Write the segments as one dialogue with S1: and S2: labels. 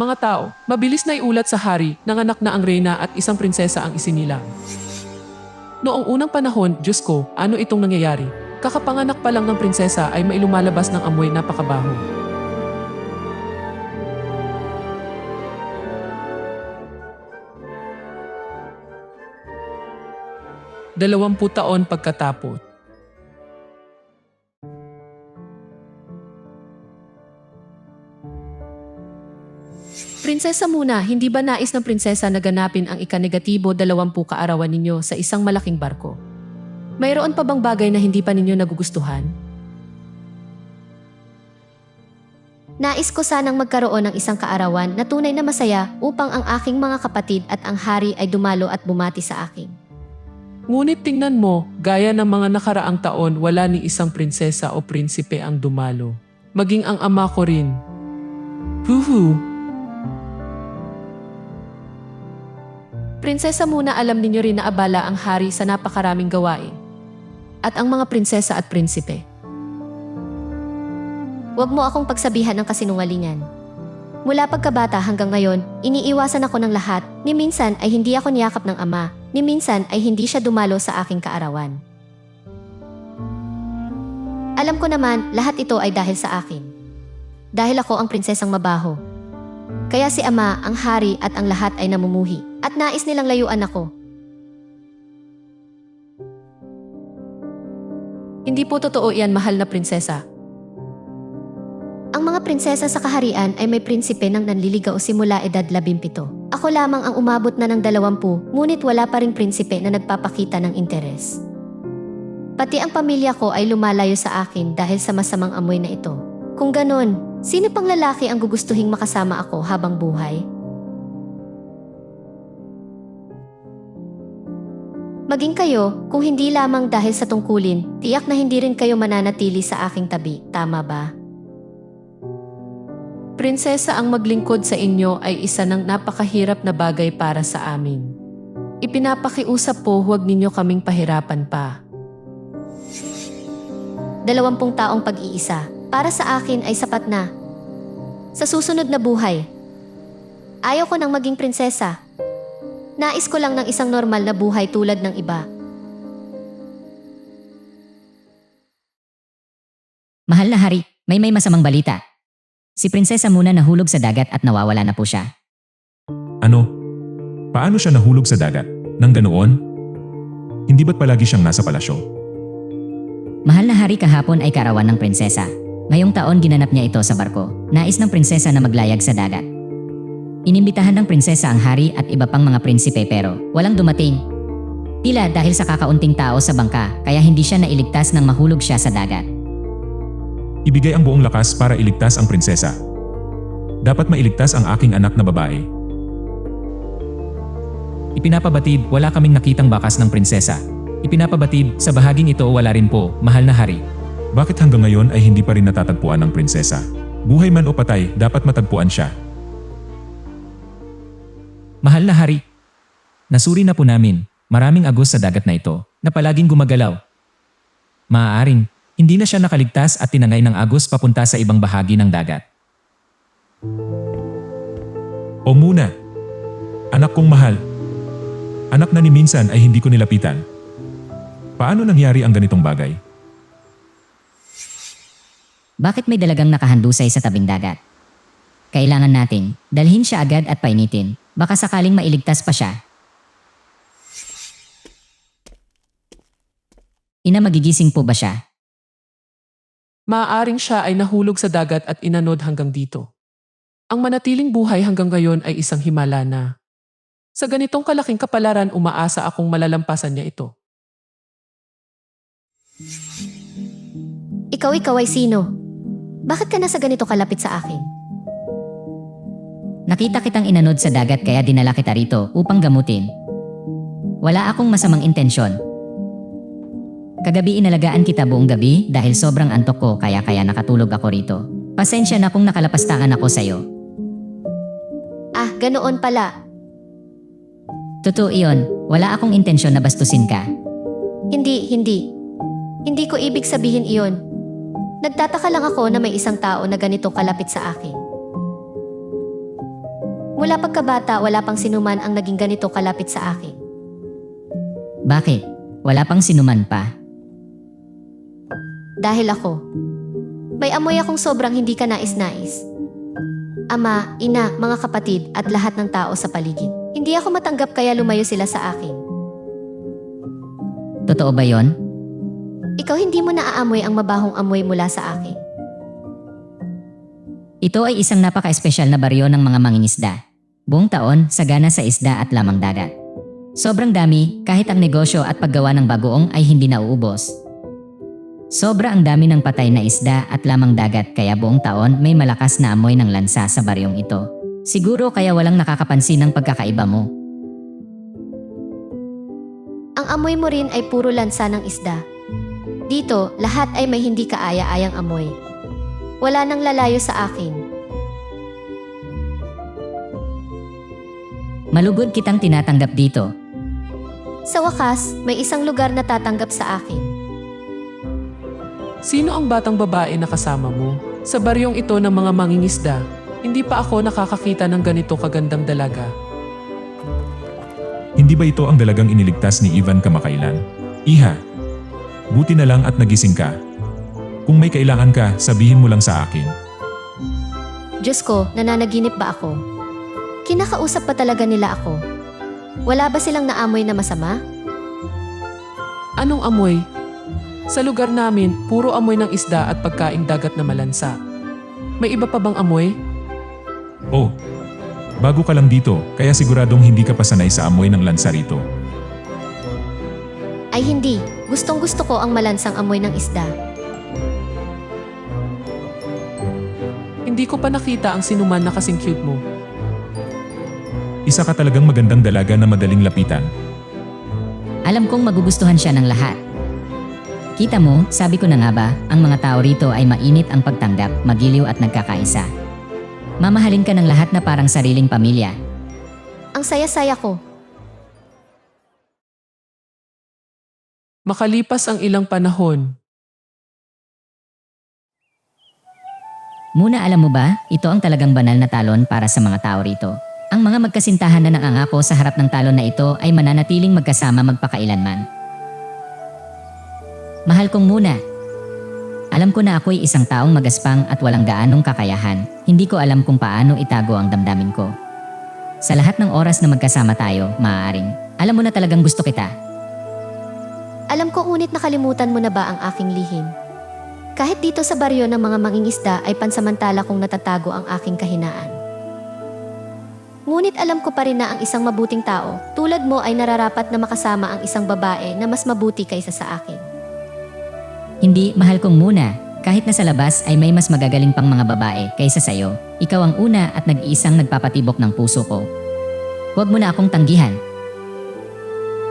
S1: Mga tao, mabilis na iulat sa hari, nanganak na ang reyna at isang prinsesa ang isinilang. Noong unang panahon, Diyos ko, ano itong nangyayari? Kakapanganak pa lang ng prinsesa ay may lumalabas ng amoy napakabaho. Dalawampu taon pagkatapos. Prinsesa muna, hindi ba nais ng prinsesa na ganapin ang ikanegatibo dalawampu kaarawan ninyo sa isang malaking barko? Mayroon pa bang bagay na hindi pa ninyo nagugustuhan?
S2: Nais ko sanang magkaroon ng isang kaarawan na tunay na masaya upang ang aking mga kapatid at ang hari ay dumalo at bumati sa akin.
S1: Ngunit tingnan mo, gaya ng mga nakaraang taon, wala ni isang prinsesa o prinsipe ang dumalo. Maging ang ama ko rin. Huhu! Prinsesa muna alam ninyo rin na abala ang hari sa napakaraming gawain. At ang mga prinsesa at prinsipe.
S2: Huwag mo akong pagsabihan ng kasinungalingan. Mula pagkabata hanggang ngayon, iniiwasan ako ng lahat, ni minsan ay hindi ako niyakap ng ama, ni minsan ay hindi siya dumalo sa aking kaarawan. Alam ko naman, lahat ito ay dahil sa akin. Dahil ako ang prinsesang mabaho. Kaya si ama, ang hari at ang lahat ay namumuhi, at nais nilang layuan ako.
S1: Hindi po totoo iyan, mahal na prinsesa.
S2: Ang mga prinsesa sa kaharian ay may prinsipe ng nanliligaw simula edad 17. Ako lamang ang umabot na ng 20, ngunit wala pa ring prinsipe na nagpapakita ng interes. Pati ang pamilya ko ay lumalayo sa akin dahil sa masamang amoy na ito. Kung ganon, sino pang lalaki ang gugustuhing makasama ako habang buhay? Maging kayo, kung hindi lamang dahil sa tungkulin, tiyak na hindi rin kayo mananatili sa aking tabi, tama ba?
S1: Prinsesa ang maglingkod sa inyo ay isa ng napakahirap na bagay para sa amin. Ipinapakiusap po huwag ninyo kaming pahirapan pa.
S2: Dalawampung taong pag-iisa, para sa akin ay sapat na. Sa susunod na buhay, ayaw ko nang maging prinsesa. Nais ko lang ng isang normal na buhay tulad ng iba.
S3: Mahal na hari, may may masamang balita. Si Prinsesa muna nahulog sa dagat at nawawala na po siya.
S4: Ano? Paano siya nahulog sa dagat? Nang ganoon? Hindi ba't palagi siyang nasa palasyo?
S3: Mahal na hari kahapon ay karawan ng prinsesa. Ngayong taon ginanap niya ito sa barko. Nais ng prinsesa na maglayag sa dagat. Inimbitahan ng prinsesa ang hari at iba pang mga prinsipe pero walang dumating. Tila dahil sa kakaunting tao sa bangka kaya hindi siya nailigtas nang mahulog siya sa dagat.
S4: Ibigay ang buong lakas para iligtas ang prinsesa. Dapat mailigtas ang aking anak na babae.
S5: Ipinapabatid, wala kaming nakitang bakas ng prinsesa. Ipinapabatid, sa bahaging ito wala rin po, mahal na hari.
S4: Bakit hanggang ngayon ay hindi pa rin natatagpuan ng prinsesa? Buhay man o patay, dapat matagpuan siya.
S5: Mahal na hari. Nasuri na po namin, maraming agos sa dagat na ito, na palaging gumagalaw. Maaaring, hindi na siya nakaligtas at tinangay ng agos papunta sa ibang bahagi ng dagat.
S4: O muna! Anak kong mahal. Anak na ni minsan ay hindi ko nilapitan. Paano nangyari ang ganitong bagay?
S3: Bakit may dalagang nakahandusay sa tabing dagat? Kailangan nating dalhin siya agad at painitin. Baka sakaling mailigtas pa siya. Ina magigising po ba siya?
S1: Maaaring siya ay nahulog sa dagat at inanod hanggang dito. Ang manatiling buhay hanggang ngayon ay isang himala na. Sa ganitong kalaking kapalaran umaasa akong malalampasan niya ito.
S2: Ikaw ikaw ay sino? Bakit ka nasa ganito kalapit sa akin?
S3: Nakita kitang inanod sa dagat kaya dinala kita rito upang gamutin. Wala akong masamang intensyon. Kagabi inalagaan kita buong gabi dahil sobrang antok ko kaya kaya nakatulog ako rito. Pasensya na kung nakalapastangan ako sa'yo.
S2: Ah, ganoon pala.
S3: Totoo iyon, wala akong intensyon na bastusin ka.
S2: Hindi, hindi. Hindi ko ibig sabihin iyon. Nagtataka lang ako na may isang tao na ganito kalapit sa akin. Mula pagkabata, wala pang sinuman ang naging ganito kalapit sa akin.
S3: Bakit? Wala pang sinuman pa.
S2: Dahil ako. May amoy akong sobrang hindi ka nais-nais. Ama, ina, mga kapatid at lahat ng tao sa paligid. Hindi ako matanggap kaya lumayo sila sa akin.
S3: Totoo ba yon?
S2: Ikaw hindi mo naaamoy ang mabahong amoy mula sa akin.
S3: Ito ay isang napaka-espesyal na baryo ng mga mangingisda. Buong taon, sagana sa isda at lamang dagat. Sobrang dami, kahit ang negosyo at paggawa ng bagoong ay hindi nauubos. Sobra ang dami ng patay na isda at lamang dagat kaya buong taon may malakas na amoy ng lansa sa baryong ito. Siguro kaya walang nakakapansin ng pagkakaiba mo.
S2: Ang amoy mo rin ay puro lansa ng isda. Dito, lahat ay may hindi kaaya-ayang amoy. Wala nang lalayo sa akin.
S3: Malugod kitang tinatanggap dito.
S2: Sa wakas, may isang lugar na tatanggap sa akin.
S1: Sino ang batang babae na kasama mo? Sa baryong ito ng mga mangingisda, hindi pa ako nakakakita ng ganito kagandang dalaga.
S4: Hindi ba ito ang dalagang iniligtas ni Ivan kamakailan? Iha, buti na lang at nagising ka. Kung may kailangan ka, sabihin mo lang sa akin.
S2: Diyos ko, nananaginip ba ako? Kinakausap pa talaga nila ako? Wala ba silang naamoy na masama?
S1: Anong amoy? Sa lugar namin, puro amoy ng isda at pagkaing dagat na malansa. May iba pa bang amoy?
S4: Oh, bago ka lang dito, kaya siguradong hindi ka pa sanay sa amoy ng lansa rito.
S2: Ay hindi, gustong gusto ko ang malansang amoy ng isda.
S1: Hindi ko pa nakita ang sinuman na kasing cute mo.
S4: Isa ka talagang magandang dalaga na madaling lapitan.
S3: Alam kong magugustuhan siya ng lahat. Kita mo, sabi ko na nga ba, ang mga tao rito ay mainit ang pagtanggap, magiliw at nagkakaisa. Mamahalin ka ng lahat na parang sariling pamilya.
S2: Ang saya-saya ko.
S1: Makalipas ang ilang panahon,
S3: Muna alam mo ba, ito ang talagang banal na talon para sa mga tao rito. Ang mga magkasintahan na nangangako sa harap ng talon na ito ay mananatiling magkasama magpakailanman. Mahal kong muna. Alam ko na ako'y isang taong magaspang at walang gaanong kakayahan. Hindi ko alam kung paano itago ang damdamin ko. Sa lahat ng oras na magkasama tayo, maaaring. Alam mo na talagang gusto kita.
S2: Alam ko ngunit nakalimutan mo na ba ang aking lihim? Kahit dito sa baryo ng mga mangingisda ay pansamantala kong natatago ang aking kahinaan. Ngunit alam ko pa rin na ang isang mabuting tao, tulad mo ay nararapat na makasama ang isang babae na mas mabuti kaysa sa akin.
S3: Hindi, mahal kong muna. Kahit na sa labas ay may mas magagaling pang mga babae kaysa sa'yo, ikaw ang una at nag-iisang nagpapatibok ng puso ko. Huwag mo na akong tanggihan.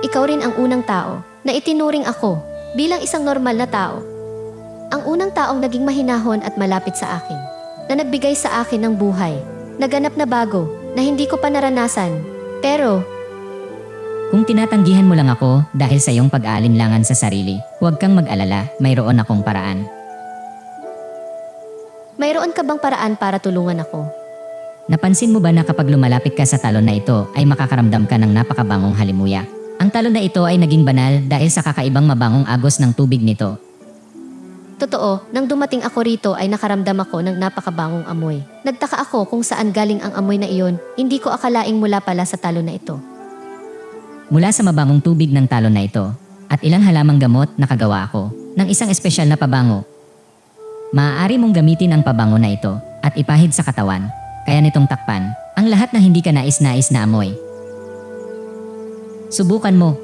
S2: Ikaw rin ang unang tao na itinuring ako bilang isang normal na tao. Ang unang taong naging mahinahon at malapit sa akin, na nagbigay sa akin ng buhay, naganap na bago, na hindi ko pa naranasan. Pero,
S3: Kung tinatanggihan mo lang ako dahil sa iyong pag-aalinlangan sa sarili, huwag kang mag-alala, mayroon akong paraan.
S2: mayroon ka bang paraan para tulungan ako?
S3: Napansin mo ba na kapag lumalapit ka sa talon na ito ay makakaramdam ka ng napakabangong halimuyak? Ang talon na ito ay naging banal dahil sa kakaibang mabangong agos ng tubig nito.
S2: Totoo, nang dumating ako rito ay nakaramdam ako ng napakabangong amoy. Nagtaka ako kung saan galing ang amoy na iyon, hindi ko akalaing mula pala sa talon na ito.
S3: Mula sa mabangong tubig ng talon na ito at ilang halamang gamot na kagawa ako ng isang espesyal na pabango. Maaari mong gamitin ang pabango na ito at ipahid sa katawan, kaya nitong takpan ang lahat ng hindi ka nais-nais na amoy. Subukan mo.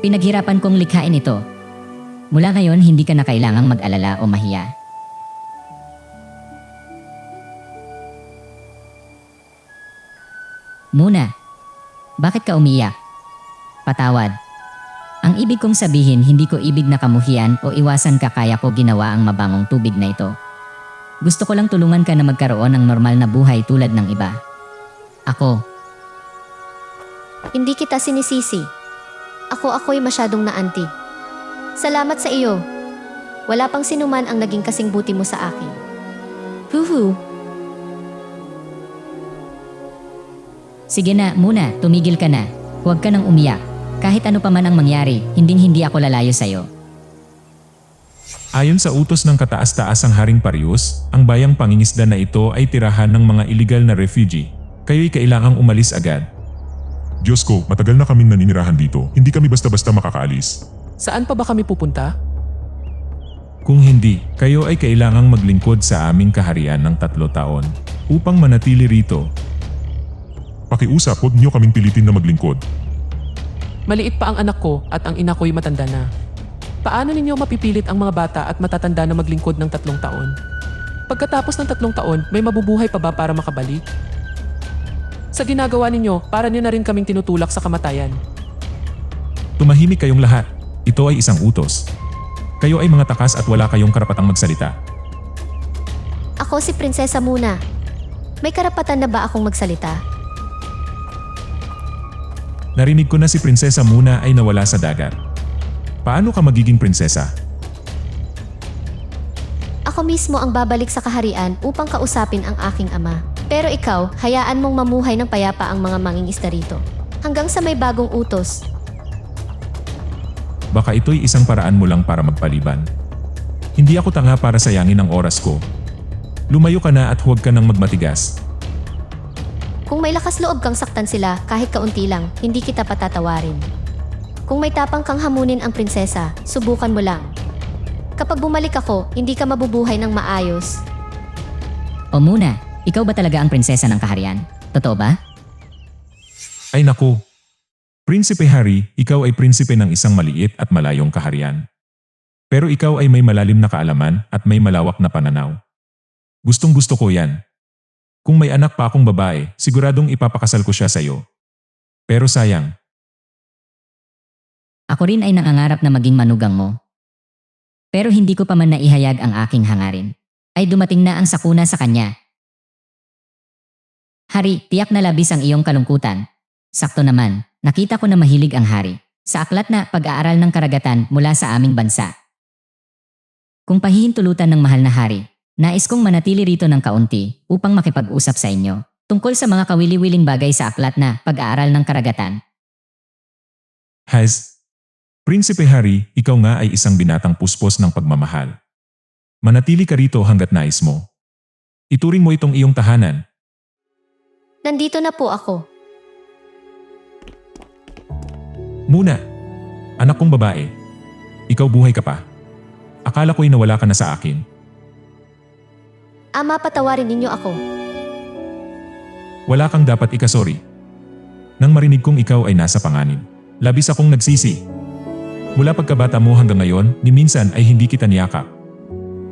S3: Pinaghirapan kong likhain ito. Mula ngayon, hindi ka na kailangang mag-alala o mahiya. Muna, bakit ka umiyak? Patawad. Ang ibig kong sabihin hindi ko ibig na kamuhian o iwasan ka kaya ko ginawa ang mabangong tubig na ito. Gusto ko lang tulungan ka na magkaroon ng normal na buhay tulad ng iba. Ako,
S2: Hindi kita sinisisi. Ako ako'y masyadong naanti. Salamat sa iyo. Wala pang sinuman ang naging kasing buti mo sa akin. Huhu,
S3: Sige na, muna, tumigil ka na. Huwag ka nang umiyak. Kahit ano pa man ang mangyari, hinding-hindi ako lalayo sa'yo.
S4: Ayon sa utos ng kataas-taasang Haring Parius, ang bayang pangingisda na ito ay tirahan ng mga illegal na refugee. Kayo'y kailangang umalis agad.
S6: Diyos ko, matagal na kaming naninirahan dito. Hindi kami basta-basta makakaalis.
S1: Saan pa ba kami pupunta?
S4: Kung hindi, kayo ay kailangang maglingkod sa aming kaharian ng tatlo taon upang manatili rito.
S6: Pakiusap, huwag niyo kaming pilitin na maglingkod.
S1: Maliit pa ang anak ko at ang ina ko'y matanda na. Paano ninyo mapipilit ang mga bata at matatanda na maglingkod ng tatlong taon? Pagkatapos ng tatlong taon, may mabubuhay pa ba para makabalik? Sa ginagawa ninyo, para niyo na rin kaming tinutulak sa kamatayan.
S4: Tumahimik kayong lahat. Ito ay isang utos. Kayo ay mga takas at wala kayong karapatang magsalita.
S2: Ako si Prinsesa Muna. May karapatan na ba akong magsalita?
S4: Narinig ko na si Prinsesa Muna ay nawala sa dagat. Paano ka magiging prinsesa?
S2: Ako mismo ang babalik sa kaharian upang kausapin ang aking ama. Pero ikaw, hayaan mong mamuhay ng payapa ang mga mangingisda rito. Hanggang sa may bagong utos.
S4: Baka ito'y isang paraan mo lang para magpaliban. Hindi ako tanga para sayangin ang oras ko. Lumayo ka na at huwag ka nang magmatigas.
S2: Kung may lakas loob kang saktan sila kahit kaunti lang, hindi kita patatawarin. Kung may tapang kang hamunin ang prinsesa, subukan mo lang. Kapag bumalik ako, hindi ka mabubuhay ng maayos.
S3: O muna, ikaw ba talaga ang prinsesa ng kaharian? Totoo ba?
S4: Ay naku! Prinsipe Harry, ikaw ay prinsipe ng isang maliit at malayong kaharian. Pero ikaw ay may malalim na kaalaman at may malawak na pananaw. Gustong gusto ko yan. Kung may anak pa akong babae, siguradong ipapakasal ko siya sa iyo. Pero sayang,
S3: Ako rin ay nangangarap na maging manugang mo. Pero hindi ko pa man naihayag ang aking hangarin. Ay dumating na ang sakuna sa kanya. Hari, tiyak na labis ang iyong kalungkutan. Sakto naman, nakita ko na mahilig ang hari sa aklat na pag-aaral ng karagatan mula sa aming bansa. Kung pahihintulutan ng mahal na hari, nais kong manatili rito ng kaunti upang makipag-usap sa inyo tungkol sa mga kawili-wiling bagay sa aklat na pag-aaral ng karagatan.
S4: Has, Prinsipe Harry, ikaw nga ay isang binatang puspos ng pagmamahal. Manatili ka rito hanggat nais mo. Ituring mo itong iyong tahanan.
S2: Nandito na po ako.
S4: Muna, anak kong babae, ikaw buhay ka pa. Akala ko'y nawala ka na sa akin.
S2: Ama, patawarin ninyo ako.
S4: Wala kang dapat ikasori. Nang marinig kong ikaw ay nasa panganib, labis akong nagsisi. Mula pagkabata mo hanggang ngayon, ni minsan ay hindi kita niyakap.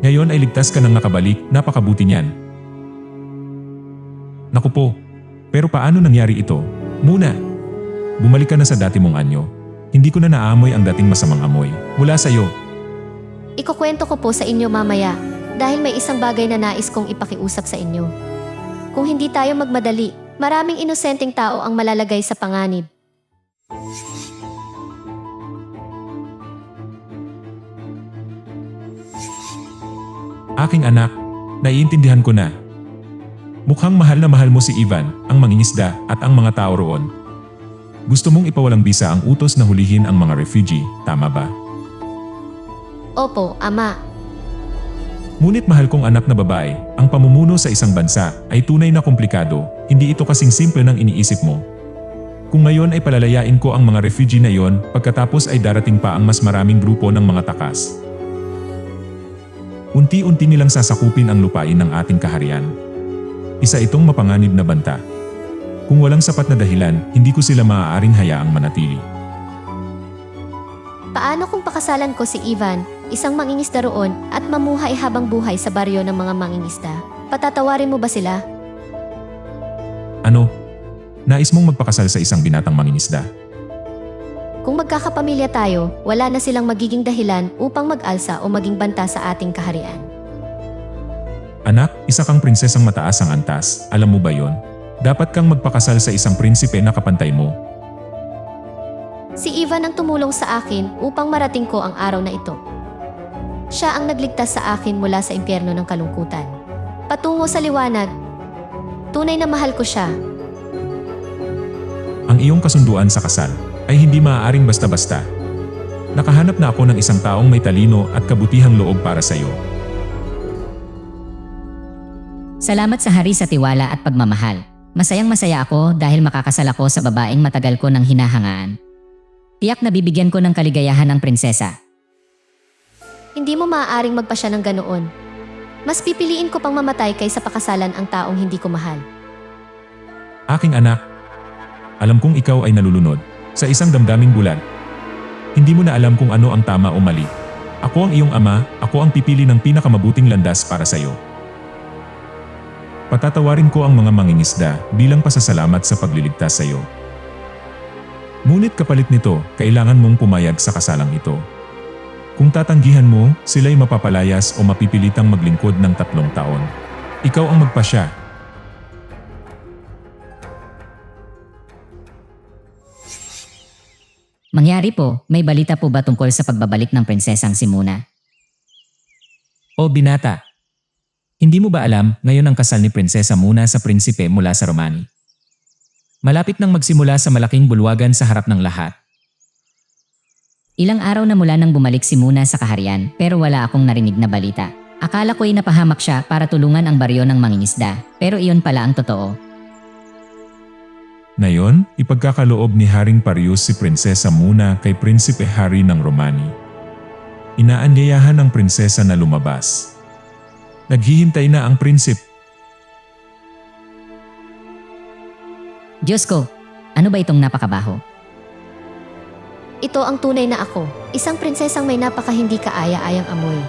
S4: Ngayon ay ligtas ka nang nakabalik, napakabuti niyan. Naku po, pero paano nangyari ito? Muna, bumalik ka na sa dati mong anyo. Hindi ko na naamoy ang dating masamang amoy. Mula sa iyo,
S2: Ikukwento ko po sa inyo mamaya dahil may isang bagay na nais kong ipakiusap sa inyo. Kung hindi tayo magmadali, maraming inosenteng tao ang malalagay sa panganib.
S4: aking anak, naiintindihan ko na. Mukhang mahal na mahal mo si Ivan, ang mangingisda at ang mga tao roon. Gusto mong ipawalang bisa ang utos na hulihin ang mga refugee, tama ba?
S2: Opo, ama.
S4: Ngunit mahal kong anak na babae, ang pamumuno sa isang bansa ay tunay na komplikado, hindi ito kasing simple ng iniisip mo. Kung ngayon ay palalayain ko ang mga refugee na yon, pagkatapos ay darating pa ang mas maraming grupo ng mga takas. Unti-unti nilang sasakupin ang lupain ng ating kaharian. Isa itong mapanganib na banta. Kung walang sapat na dahilan, hindi ko sila maaaring hayaang manatili.
S2: Paano kung pakasalan ko si Ivan, isang mangingisda roon, at mamuhay habang buhay sa baryo ng mga mangingisda? Patatawarin mo ba sila?
S4: Ano? Nais mong magpakasal sa isang binatang mangingisda?
S2: Kung magkakapamilya tayo, wala na silang magiging dahilan upang mag-alsa o maging banta sa ating kaharian.
S4: Anak, isa kang prinsesang mataas ang antas, alam mo ba yon? Dapat kang magpakasal sa isang prinsipe na kapantay mo.
S2: Si Ivan ang tumulong sa akin upang marating ko ang araw na ito. Siya ang nagligtas sa akin mula sa impyerno ng kalungkutan. Patungo sa liwanag, tunay na mahal ko siya.
S4: ang iyong kasunduan sa kasal ay hindi maaaring basta-basta. Nakahanap na ako ng isang taong may talino at kabutihang loob para sa iyo.
S3: Salamat sa hari sa tiwala at pagmamahal. Masayang masaya ako dahil makakasal ako sa babaeng matagal ko nang hinahangaan. Tiyak na bibigyan ko ng kaligayahan ang prinsesa.
S2: Hindi mo maaaring magpasya ng ganoon. Mas pipiliin ko pang mamatay kaysa pakasalan ang taong hindi ko mahal.
S4: Aking anak, alam kong ikaw ay nalulunod sa isang damdaming bulan. Hindi mo na alam kung ano ang tama o mali. Ako ang iyong ama, ako ang pipili ng pinakamabuting landas para sa iyo. Patatawarin ko ang mga mangingisda bilang pasasalamat sa pagliligtas sa iyo. Ngunit kapalit nito, kailangan mong pumayag sa kasalang ito. Kung tatanggihan mo, sila'y mapapalayas o mapipilitang maglingkod ng tatlong taon. Ikaw ang magpasya
S3: Mangyari po, may balita po ba tungkol sa pagbabalik ng prinsesang si Muna?
S5: O binata, hindi mo ba alam ngayon ang kasal ni Prinsesa Muna sa prinsipe mula sa Romani? Malapit nang magsimula sa malaking bulwagan sa harap ng lahat.
S3: Ilang araw na mula nang bumalik si Muna sa kaharian pero wala akong narinig na balita. Akala ko'y napahamak siya para tulungan ang baryo ng mangingisda pero iyon pala ang totoo.
S4: Ngayon, ipagkakaloob ni Haring Parius si Prinsesa Muna kay Prinsipe Harry ng Romani. Inaanyayahan ng prinsesa na lumabas. Naghihintay na ang prinsip.
S3: Diyos ko, ano ba itong napakabaho?
S2: Ito ang tunay na ako, isang prinsesang may napaka hindi kaaya-ayang amoy.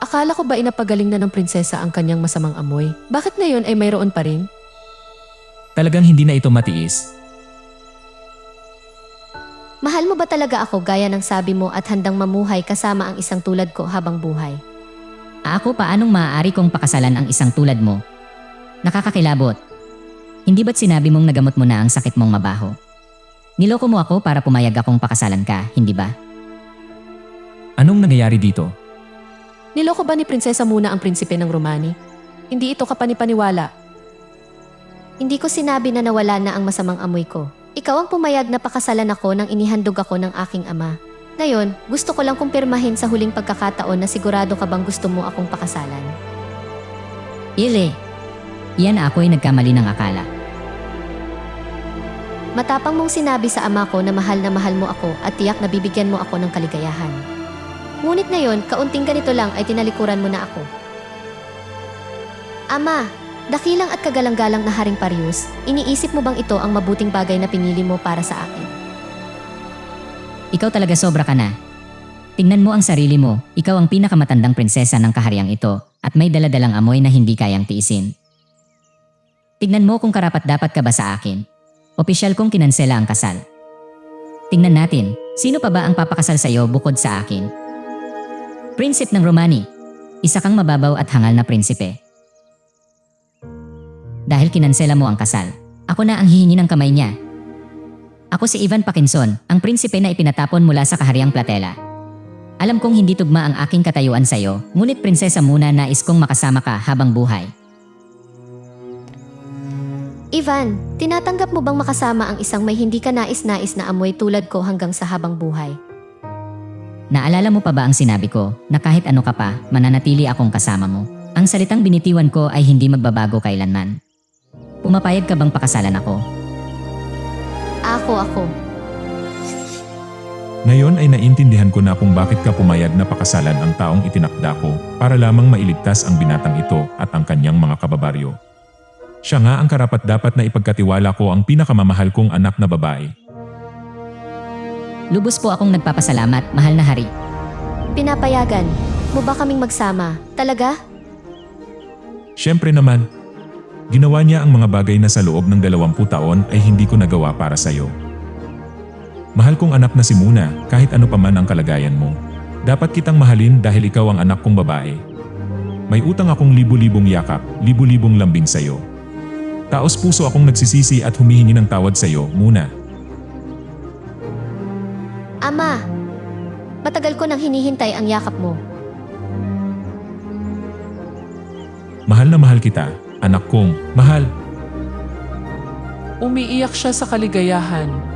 S1: Akala ko ba inapagaling na ng prinsesa ang kanyang masamang amoy? Bakit ngayon ay mayroon pa rin?
S5: Talagang hindi na ito matiis.
S2: Mahal mo ba talaga ako gaya ng sabi mo at handang mamuhay kasama ang isang tulad ko habang buhay?
S3: Ako paanong maaari kong pakasalan ang isang tulad mo? Nakakakilabot. Hindi ba't sinabi mong nagamot mo na ang sakit mong mabaho? Niloko mo ako para pumayag akong pakasalan ka, hindi ba?
S5: Anong nangyayari dito?
S1: Niloko ba ni prinsesa muna ang prinsipe ng Romani? Hindi ito kapanipaniwala.
S2: Hindi ko sinabi na nawala na ang masamang amoy ko. Ikaw ang pumayag na pakasalan ako nang inihandog ako ng aking ama. Ngayon, gusto ko lang kumpirmahin sa huling pagkakataon na sigurado ka bang gusto mo akong pakasalan.
S3: Ile. Iyan ako'y nagkamali ng akala.
S2: Matapang mong sinabi sa ama ko na mahal na mahal mo ako at tiyak na bibigyan mo ako ng kaligayahan. Ngunit ngayon, kaunting ganito lang ay tinalikuran mo na ako. Ama, dakilang at kagalang-galang na Haring Parius, iniisip mo bang ito ang mabuting bagay na pinili mo para sa akin?
S3: Ikaw talaga sobra ka na. Tingnan mo ang sarili mo, ikaw ang pinakamatandang prinsesa ng kahariang ito at may daladalang amoy na hindi kayang tiisin. Tingnan mo kung karapat dapat ka ba sa akin. Opisyal kong kinansela ang kasal. Tingnan natin, sino pa ba ang papakasal sa iyo bukod sa akin? Prinsip ng Romani, isa kang mababaw at hangal na prinsipe. Dahil kinansela mo ang kasal, ako na ang hihingi ng kamay niya ako si Ivan Pakinson, ang prinsipe na ipinatapon mula sa kahariang Platela. Alam kong hindi tugma ang aking katayuan sa iyo, ngunit prinsesa muna nais kong makasama ka habang buhay.
S2: Ivan, tinatanggap mo bang makasama ang isang may hindi ka nais-nais na amoy tulad ko hanggang sa habang buhay?
S3: Naalala mo pa ba ang sinabi ko na kahit ano ka pa, mananatili akong kasama mo? Ang salitang binitiwan ko ay hindi magbabago kailanman. Pumapayag ka bang pakasalan ako?
S2: Ako ako.
S4: Ngayon ay naintindihan ko na kung bakit ka pumayag na pakasalan ang taong itinakda ko para lamang mailigtas ang binatang ito at ang kanyang mga kababaryo. Siya nga ang karapat dapat na ipagkatiwala ko ang pinakamamahal kong anak na babae.
S3: Lubos po akong nagpapasalamat, mahal na hari.
S2: Pinapayagan mo ba kaming magsama? Talaga?
S4: Siyempre naman, ginawa niya ang mga bagay na sa loob ng 20 taon ay hindi ko nagawa para sa iyo. Mahal kong anak na si Muna kahit ano pa man ang kalagayan mo. Dapat kitang mahalin dahil ikaw ang anak kong babae. May utang akong libu-libong yakap, libu-libong lambing sa iyo. Taos puso akong nagsisisi at humihingi ng tawad sa iyo, Muna.
S2: Ama, matagal ko nang hinihintay ang yakap mo.
S4: Mahal na mahal kita, anak kong, mahal.
S1: Umiiyak siya sa kaligayahan.